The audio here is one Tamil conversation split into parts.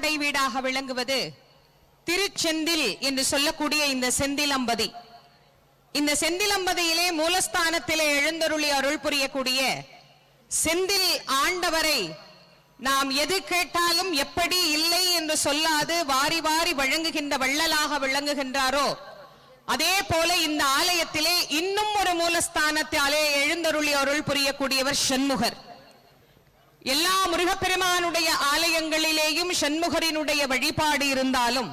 வீடாக விளங்குவது திருச்செந்தில் என்று சொல்லக்கூடிய இந்த செந்திலம்பதி. இந்த செந்திலம்பதியிலே மூலஸ்தானத்திலே எழுந்தருளி அருள் புரியக்கூடிய செந்தில் ஆண்டவரை நாம் எது கேட்டாலும் எப்படி இல்லை என்று சொல்லாது வாரி வாரி வழங்குகின்ற வள்ளலாக விளங்குகின்றாரோ அதே போல இந்த ஆலயத்திலே இன்னும் ஒரு மூலஸ்தானத்தாலே எழுந்தருளி அருள் புரியக்கூடியவர் சண்முகர். எல்லா முருகப்பெருமானுடைய ஆலயங்களிலேயும் சண்முகரினுடைய வழிபாடு இருந்தாலும்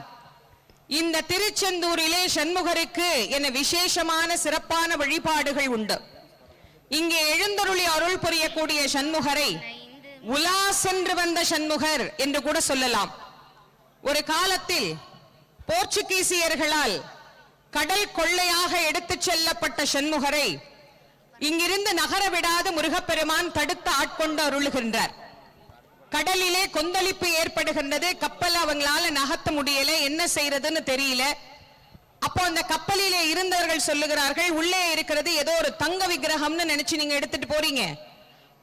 இந்த திருச்செந்தூரிலே சண்முகருக்கு என விசேஷமான சிறப்பான வழிபாடுகள் உண்டு. இங்கே எழுந்தருளி அருள் புரியக்கூடிய சண்முகரை உலா சென்று வந்த சண்முகர் என்று கூட சொல்லலாம். ஒரு காலத்தில் போர்ச்சுகீசியர்களால் கடல் கொள்ளையாக எடுத்துச் செல்லப்பட்ட சண்முகரை இங்கிருந்து நகர விடாது முருகப்பெருமான் தடுத்து ஆட்கொண்டு அருளுகின்றார். கடலிலே கொந்தளிப்பு ஏற்படுகின்றது. கப்பல் அவங்களால நகர்த்த முடியல. என்ன செய்யறதுன்னு தெரியல. அப்போ அந்த கப்பலிலே இருந்தவர்கள் சொல்லுகிறார்கள் உள்ளே இருக்கிறது ஏதோ ஒரு தங்க விக்கிரகம்னு நினைச்சு நீங்க எடுத்துட்டு போறீங்க.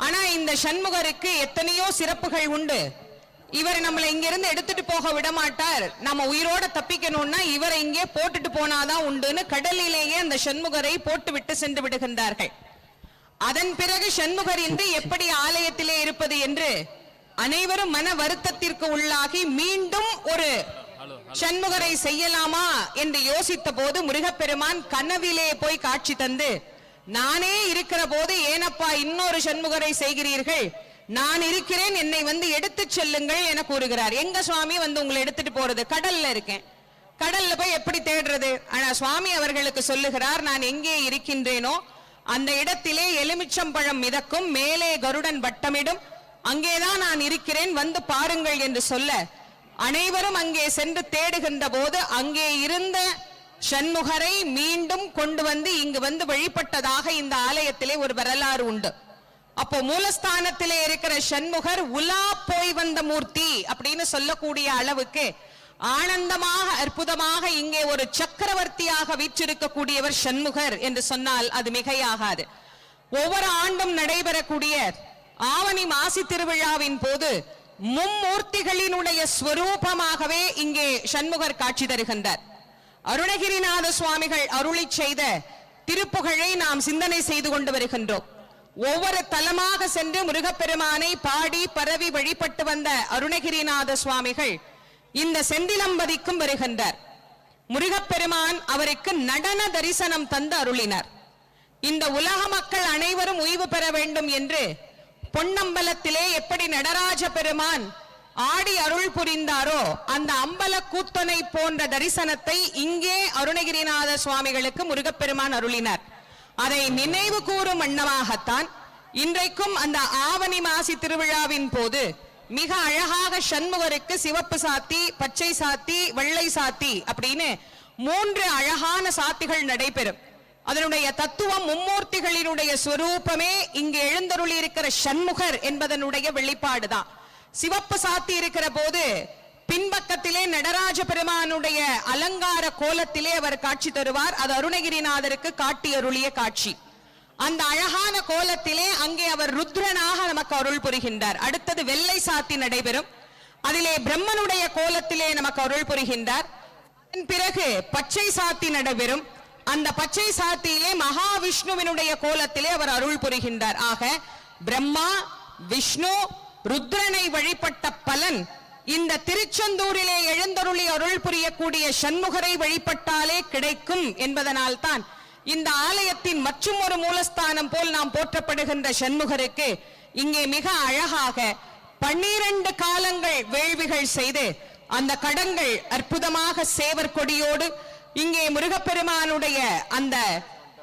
ஆனா இந்த சண்முகருக்கு எத்தனையோ சிறப்புகள் உண்டு. இவர் நம்மளை இங்கிருந்து எடுத்துட்டு போக விட மாட்டார் நம்ம உயிரோட தப்பிக்கணும்னா இவரை இங்கே போட்டுட்டு போனாதான் உண்டுன்னு கடலிலேயே அந்த சண்முகரை போட்டு விட்டு சென்று விடுகின்றார்கள். அதன் பிறகு சண்முகர் இன்று எப்படி ஆலயத்திலே இருப்பது என்று அனைவரும் மன வருத்தத்திற்கு உள்ளாகி மீண்டும் ஒரு சண்முகரை செய்யலாமா என்று யோசித்த போது முருகப்பெருமான் கனவிலே போய் காட்சி தந்து நானே இருக்கிற போது ஏனப்பா இன்னொரு சண்முகரை செய்கிறீர்கள்? நான் இருக்கிறேன் என்னை வந்து எடுத்து செல்லுங்கள் என கூறுகிறார். எங்க சுவாமி வந்து உங்களை எடுத்துட்டு போறது? கடல்ல இருக்கேன். கடல்ல போய் எப்படி தேடுறது? ஆனா சுவாமி அவர்களுக்கு சொல்லுகிறார் நான் எங்கே இருக்கின்றேனோ அந்த இடத்திலே எலுமிச்சம்பழம் மிதக்கும் மேலே கருடன் வட்டமிடும். அங்கேதான் நான் இருக்கிறேன் வந்து பாருங்கள் என்று சொல்ல. அனைவரும் அங்கே சென்று தேடுகின்ற போது அங்கே இருந்த சண்முகரை மீண்டும் கொண்டு வந்து இங்கு வந்து வழிபட்டதாக இந்த ஆலயத்திலே ஒரு வரலாறு உண்டு. அப்போ மூலஸ்தானத்திலே இருக்கிற சண்முகர் உலா போய் வந்த மூர்த்தி அப்படின்னு சொல்லக்கூடிய அளவுக்கு ஆனந்தமாக அற்புதமாக இங்கே ஒரு சக்கரவர்த்தியாக வீற்றிருக்கக்கூடியவர் சண்முகர் என்று சொன்னால் அது மிகையாகாது. ஒவ்வொரு ஆண்டும் நடைபெறக்கூடிய ஆவணி மாசி திருவிழாவின் போது மும்மூர்த்திகளினுடைய ஸ்வரூபமாகவே இங்கே சண்முகர் காட்சி தருகின்றார். அருணகிரிநாத சுவாமிகள் அருளி செய்த திருப்புகழை நாம் சிந்தனை செய்து கொண்டு வருகின்றோம். ஒவ்வொரு தலமாக சென்று முருகப்பெருமானை பாடி பரவி வழிபட்டு வந்த அருணகிரிநாத சுவாமிகள் இந்த செந்திலம்பதிக்கும் வருகின்றார். முருகப்பெருமான் அவருக்கு நடன தரிசனம் தந்து அருளினார். இந்த உலக மக்கள் அனைவரும் ஓய்வு பெற வேண்டும் என்று பொன்னம்பலத்திலே எப்படி நடராஜ பெருமான் ஆடி அருள் புரிந்தாரோ அந்த அம்பல கூத்தனை போன்ற தரிசனத்தை இங்கே அருணகிரிநாத சுவாமிகளுக்கு முருகப்பெருமான் அருளினார். அதை நினைவு கூறும் வண்ணமாகத்தான் இன்றைக்கும் அந்த ஆவணி மாசி திருவிழாவின் போது மிக அழகாக சண்முகருக்கு சிவப்பு சாத்தி பச்சை சாத்தி வெள்ளை சாத்தி அப்படின்னு மூன்று அழகான சாத்திகள் நடைபெறும். அதனுடைய தத்துவம் மும்மூர்த்திகளினுடைய ஸ்வரூபமே இங்கு எழுந்தருளி இருக்கிற சண்முகர் என்பதனுடைய வெளிப்பாடுதான். சிவப்பு சாத்தி இருக்கிற போது பின்பக்கத்திலே நடராஜ பெருமானுடைய அலங்கார கோலத்திலே அவர் காட்சி தருவார். அது அருணகிரிநாதருக்கு காட்டி அருளிய காட்சி. அந்த அழகான கோலத்திலே அங்கே அவர் ருத்ரனாக நமக்கு அருள் புரிகின்றார். அடுத்தது வெள்ளை சாத்தி நடைபெறும். அதிலே பிரம்மனுடைய கோலத்திலே நமக்கு அருள் புரிகின்றார். அதன் பிறகு பச்சை சாத்தி நடைபெறும். அந்த பச்சை சாத்தியிலே மகாவிஷ்ணுவினுடைய கோலத்திலே அவர் அருள் புரிகின்றார். ஆக பிரம்மா விஷ்ணு ருத்ரனை வழிபட்ட பலன் இந்த திருச்செந்தூரிலே எழுந்தருளி அருள் புரியக்கூடிய சண்முகரை வழிபட்டாலே கிடைக்கும் என்பதனால் தான் இந்த ஆலயத்தின் மற்றும் ஒரு மூலஸ்தானம் போல் நாம் போற்றப்படுகின்ற சண்முகருக்கு இங்கே மிக அழகாக பன்னிரண்டு காலங்கள் வேள்விகள் செய்து அந்த கடங்கள் அற்புதமாக சேவர் கொடியோடு இங்கே முருகப்பெருமானுடைய அந்த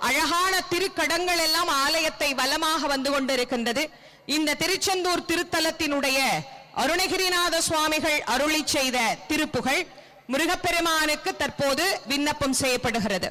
அழகான திருக்கடங்கள் எல்லாம் ஆலயத்தை வலமாக வந்து கொண்டிருக்கின்றது. இந்த திருச்செந்தூர் திருத்தலத்தினுடைய அருணகிரிநாத சுவாமிகள் அருளி செய்த திருப்புகழ் முருகப்பெருமானுக்கு தற்போது விண்ணப்பம் செய்யப்படுகிறது.